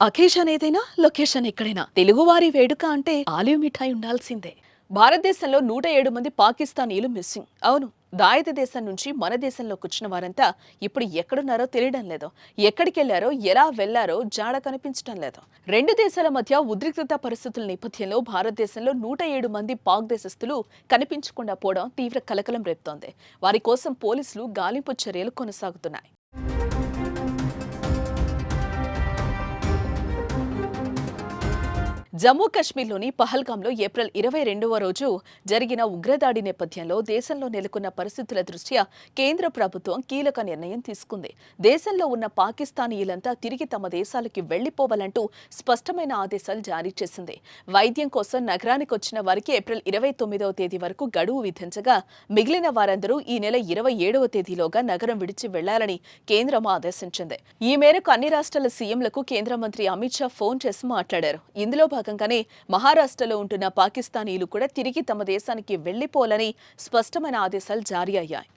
Occasion ఏదైనా location ఎక్కడైనా. తెలుగువారి వేడుక అంటే ఆలివ్ మిఠాయి ఉండాల్సిందే. భారతదేశంలో నూట ఏడు మంది పాకిస్తానీలు మిస్సింగ్. అవును దాయిత దేశం నుంచి మన దేశంలోకి వచ్చిన వారంతా ఇప్పుడు ఎక్కడున్నారో తెలియడం లేదు. ఎక్కడికి వెళ్ళారో ఎలా వెళ్ళారో జాడ కనిపించడం లేదు. రెండు దేశాల మధ్య ఉద్రిక్తత పరిస్థితుల నేపథ్యంలో భారతదేశంలో నూట ఏడు మంది పాక్ దేశస్థులు కనిపించకుండా పోవడం తీవ్ర కలకలం రేపుతోంది. వారి కోసం పోలీసులు గాలింపు చర్యలు కొనసాగుతున్నాయి. జమ్మూ కాశ్మీర్లోని పహల్గాంలో ఏప్రిల్ ఇరవై రెండవ రోజు జరిగిన ఉగ్రదాడి నేపథ్యంలో దేశంలో నెలకొన్న పరిస్థితుల దృష్ట్యా కేంద్ర ప్రభుత్వం కీలక నిర్ణయం తీసుకుంది. దేశంలో ఉన్న పాకిస్తానీయులంతా తిరిగి తమ దేశాలకి వెళ్ళిపోవాలంటూ స్పష్టమైన ఆదేశాలు జారీ చేసింది. వైద్యం కోసం నగరానికి వచ్చిన వారికి ఏప్రిల్ ఇరవై తొమ్మిదవ తేదీ వరకు గడువు విధించగా మిగిలిన వారందరూ ఈ నెల ఇరవై ఏడవ తేదీలోగా నగరం విడిచి వెళ్ళాలని కేంద్రం ఆదేశించింది. ఈ మేరకు అన్ని రాష్ట్రాల సీఎంలకు కేంద్ర మంత్రి అమిత్ షా ఫోన్ చేసి మాట్లాడారు. ఇందులో భాగంగానే మహారాష్ట్రలో ఉంటున్న పాకిస్తానీలు కూడా తిరిగి తమ దేశానికి వెళ్ళిపోవాలని స్పష్టమైన ఆదేశాలు జారీ అయ్యాయి.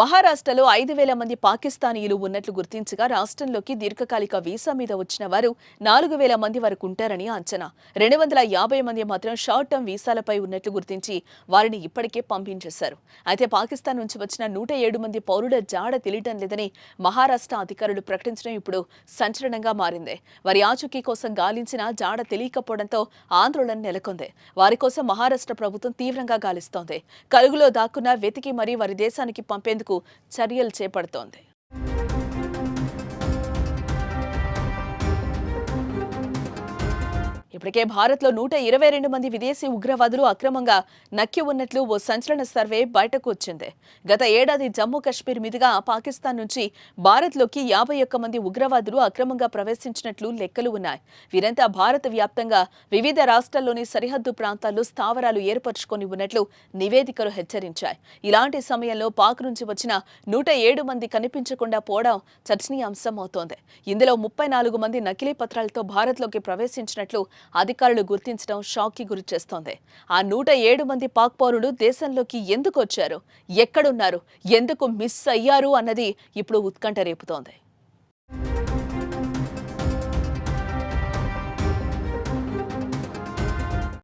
మహారాష్ట్రలో ఐదు వేల మంది పాకిస్తానీయులు ఉన్నట్లు గుర్తించగా రాష్ట్రంలోకి దీర్ఘకాలిక వీసా మీద వచ్చిన వారు నాలుగు వేల మంది వరకు ఉంటారని అంచనా. రెండు వందల యాభై మంది మాత్రం షార్ట్ టర్మ్ వీసాలపై ఉన్నట్లు గుర్తించి వారిని ఇప్పటికే పంపించేశారు. అయితే పాకిస్తాన్ నుంచి వచ్చిన నూట ఏడు మంది పౌరుల జాడ తెలియటం లేదని మహారాష్ట్ర అధికారులు ప్రకటించడం ఇప్పుడు సంచలనంగా మారింది. వారి ఆచూకీ కోసం గాలించిన జాడ తెలియకపోవడంతో ఆందోళన నెలకొంది. వారి కోసం మహారాష్ట్ర ప్రభుత్వం తీవ్రంగా గాలిస్తోంది. కలుగులో దాక్కున్న వెతికి మరీ వారి దేశానికి పంపేందుకు చర్యలు చేపడుతోంది. ఇప్పటికే భారత్లో నూట ఇరవై రెండు మంది విదేశీ ఉగ్రవాదులు అక్రమంగా నక్కి ఉన్నట్లు ఓ సంచలన సర్వే బయటకు వచ్చింది. గత ఏడాది జమ్మూ కాశ్మీర్ మీదుగా పాకిస్తాన్ నుంచి భారత్లోకి యాభై ఒక్క మంది ఉగ్రవాదులు అక్రమంగా ప్రవేశించినట్లు లెక్కలు ఉన్నాయి. వీరంతా భారత వ్యాప్తంగా వివిధ రాష్ట్రాల్లోని సరిహద్దు ప్రాంతాల్లో స్థావరాలు ఏర్పరచుకొని ఉన్నట్లు నివేదికలు హెచ్చరించాయి. ఇలాంటి సమయంలో పాక్ నుంచి వచ్చిన నూట ఏడు మంది కనిపించకుండా పోవడం చర్చనీయాంశం అవుతోంది. ఇందులో ముప్పై నాలుగు మంది నకిలీ పత్రాలతో భారత్లోకి ప్రవేశించినట్లు అధికారులు గుర్తించడం షాక్కి గురి చేస్తోంది ఆ నూట ఏడు మంది పాక్ పౌరులు దేశంలోకి ఎందుకు వచ్చారు? ఎక్కడున్నారు? ఎందుకు మిస్ అయ్యారు? అన్నది ఇప్పుడు ఉత్కంఠ రేపుతోంది.